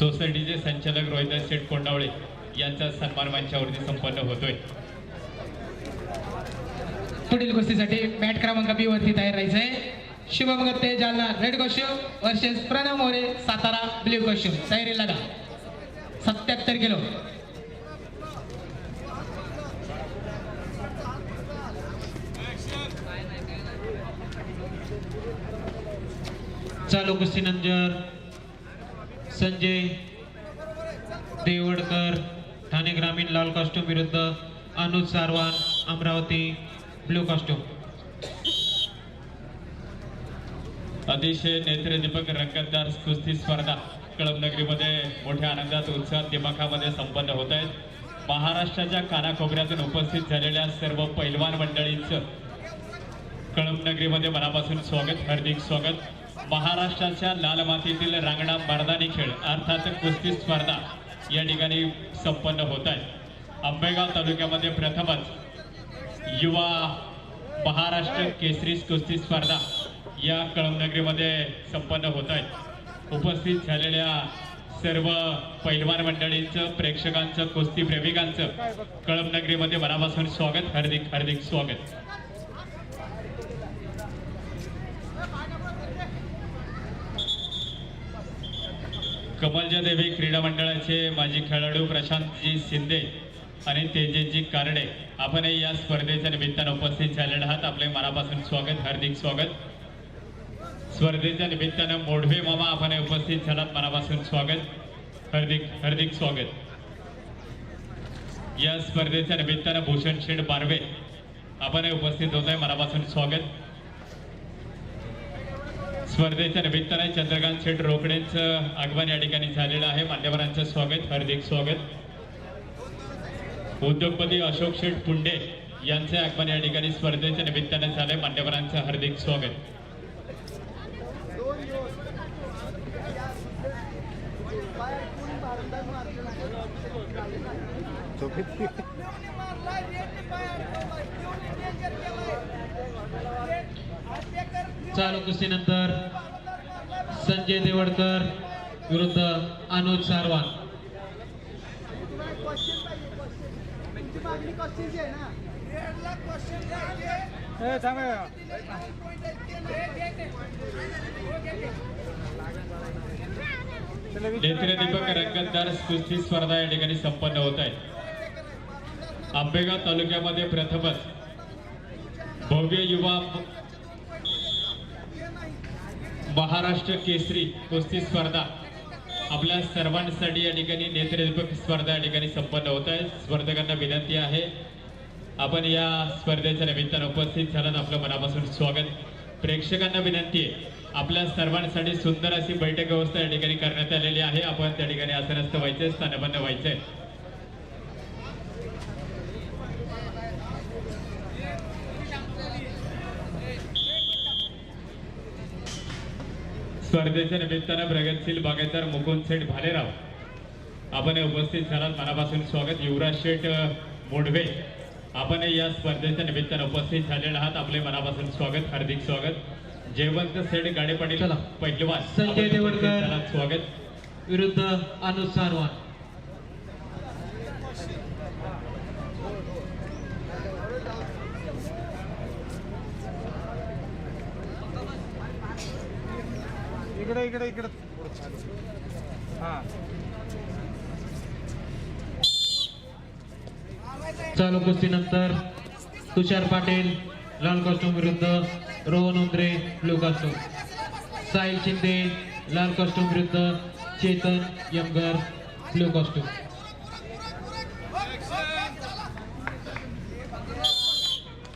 सोसायटीचे संचालक रोहिदास शेठ कोंडावळे यांचा सन्मान मंचावरती संपन्न होतोय. पुढील गोष्टीसाठी मॅट क्रमांक बी वरती तयार राहायचंय. Shubham Gatte Jalna red costume versus Pranav More Satara blue costume तयारी लागा. सत्याहत्तर किलो. चालू कुस्तीनंतर संजय देवडकर ठाणे ग्रामीण लाल कॉस्ट्यूम विरुद्ध अनुज सारवान अमरावती ब्लू कॉस्ट्यूम अतिशय नेत्रदीपक रंगतदार कुस्ती स्पर्धा कळमनगरीमध्ये मोठ्या आनंदात उत्साहात दिमाखामध्ये संपन्न होत आहेत. महाराष्ट्राच्या कानाकोपऱ्यातून उपस्थित झालेल्या सर्व पैलवान मंडळींचं कळमनगरीमध्ये मनापासून स्वागत हार्दिक स्वागत. महाराष्ट्राच्या लाल मातीतील रांगणा मर्दानी खेळ अर्थात कुस्ती स्पर्धा या ठिकाणी संपन्न होत आहे आंबेगाव तालुक्यामध्ये प्रथमच युवा महाराष्ट्र केसरी कुस्ती स्पर्धा या कळमनगरीमध्ये संपन्न होत आहेत. उपस्थित झालेल्या सर्व पैलवान मंडळींचं प्रेक्षकांचं कुस्ती प्रेमिकांचं कळमनगरीमध्ये मनापासून स्वागत हार्दिक हार्दिक स्वागत. कमलजा देवी क्रीडा मंडळाचे माजी खेळाडू प्रशांतजी शिंदे आणि तेजसजी कारडे आपणही या स्पर्धेच्या निमित्तानं उपस्थित झालेले आहात. आपले मनापासून स्वागत हार्दिक स्वागत. स्पर्धेच्या निमित्तानं मोढवे मामा आपण उपस्थित झालात. मनापासून स्वागत हार्दिक हार्दिक स्वागत. या स्पर्धेच्या निमित्तानं भूषण शेठ बारवे आपण उपस्थित होत आहे मनापासून स्वागत. स्पर्धेच्या निमित्ताने चंद्रकांत शेठ रोकडेंचं आगमन या ठिकाणी झालेलं आहे. मान्यवरांचं स्वागत हार्दिक स्वागत. उद्योगपती अशोक शेठ पुंडे यांचे आगमन या ठिकाणी स्पर्धेच्या निमित्ताने झाले मान्यवरांचं हार्दिक स्वागत. चालू कुस्तीनंतर संजय देवडकर विरुद्ध अनुज सारवान. नेत्रदीपक रंगतदार कुस्ती स्पर्धा या ठिकाणी संपन्न होत आहे आंबेगाव तालुक्यामध्ये प्रथमच भव्य युवा महाराष्ट्र केसरी कुस्ती स्पर्धा आपल्या सर्वांसाठी या ठिकाणी नेत्रदीपक स्पर्धा या ठिकाणी संपन्न होत आहे. स्पर्धकांना विनंती आहे. आपण या स्पर्धेच्या निमित्तानं उपस्थित झालात आपलं मनापासून स्वागत. प्रेक्षकांना विनंती आहे. आपल्या सर्वांसाठी सुंदर अशी बैठक व्यवस्था या ठिकाणी करण्यात आलेली आहे. आपण त्या ठिकाणी आसनस्थ व्हायचंय स्थानबद्ध व्हायचंय. स्पर्धेच्या निमित्तानं प्रगतशील बागायतदार मुकुंद शेठ भालेराव. आपण उपस्थित झालात. मनापासून स्वागत. युवराज शेठ मोडवे आपण या स्पर्धेच्या निमित्तानं उपस्थित झालेले आहात. आपले मनापासून स्वागत. हार्दिक स्वागत. जयवंत सेठ गाडे पाटील. पहिलवान संजय देवडकर. स्वागत. विरुद्ध अनुज इकडे इकडे इकडे. हा. चालू कुस्तीनंतर तुषार पाटील लाल कॉस्ट्यूम विरुद्ध रोहन उंद्रे ब्लू कॉस्ट्यूम साहिल शिंदे लाल कॉस्ट्यूम विरुद्ध चेतन यमगर ब्लू कॉस्ट्यूम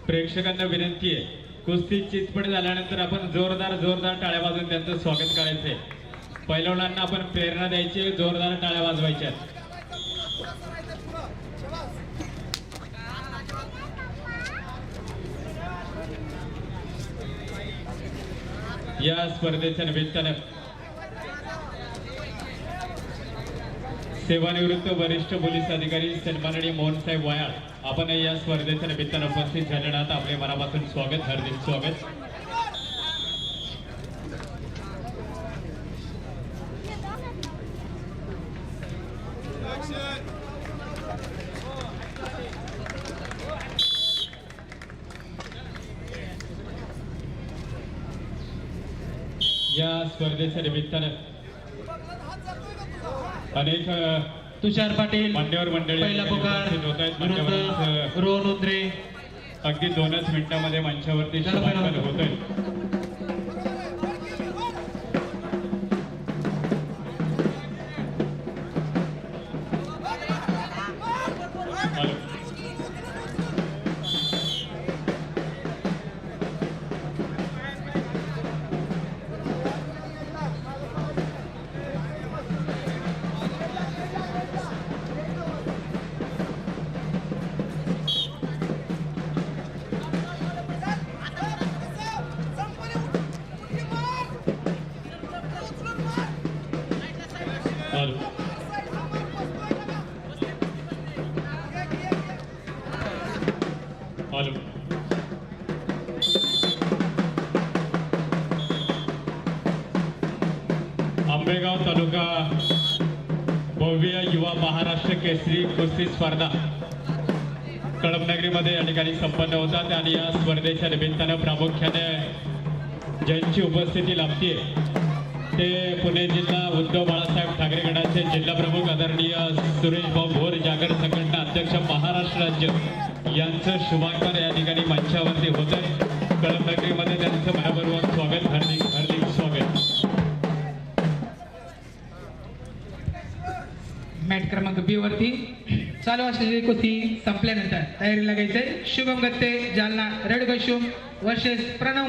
प्रेक्षकांना विनंती आहे कुस्ती चितपट झाल्यानंतर आपण जोरदार जोरदार टाळ्या वाजवून त्यांचं स्वागत करायचंय. पैलवानांना आपण प्रेरणा द्यायची जोरदार टाळ्या वाजवायच्या या स्पर्धेच्या निमित्तानं सेवानिवृत्त वरिष्ठ पोलीस अधिकारी सन्माननीय मोहनसाहेब वयाळ आपण या स्पर्धेच्या निमित्तानं उपस्थित झालेला आहात. आपले मनापासून स्वागत हार्दिक स्वागत. या स्पर्धेच्या निमित्तानं अनेक तुषार पाटील मान्यवर मंडळी पहिला पुकार रोहन उंद्रे अगदी दोनच मिनिटांमध्ये मंचावरती. होत आहे हॅलो. तालुका भव्य युवा महाराष्ट्र केसरी कुस्ती स्पर्धा. कळमनगरीमध्ये या ठिकाणी संपन्न होतात आणि या स्पर्धेच्या निमित्तानं प्रामुख्याने ज्यांची उपस्थिती लाभते ते पुणे जिल्हा उद्धव बाळासाहेब ठाकरे गटाचे जिल्हा प्रमुख आदरणीय सुरेश भाऊ भोर जागर संघटना अध्यक्ष महाराष्ट्र राज्य. यांचं शुभांकर या ठिकाणी मंचावरती होत आहे कळमनगरीमध्ये त्यांचं महाबरोबर क्रमांक बी वरती. चालू असलेली कुस्ती संपल्यानंतर. तयारी लागायचंय Shubham Gatte Jalna red costume versus Pranav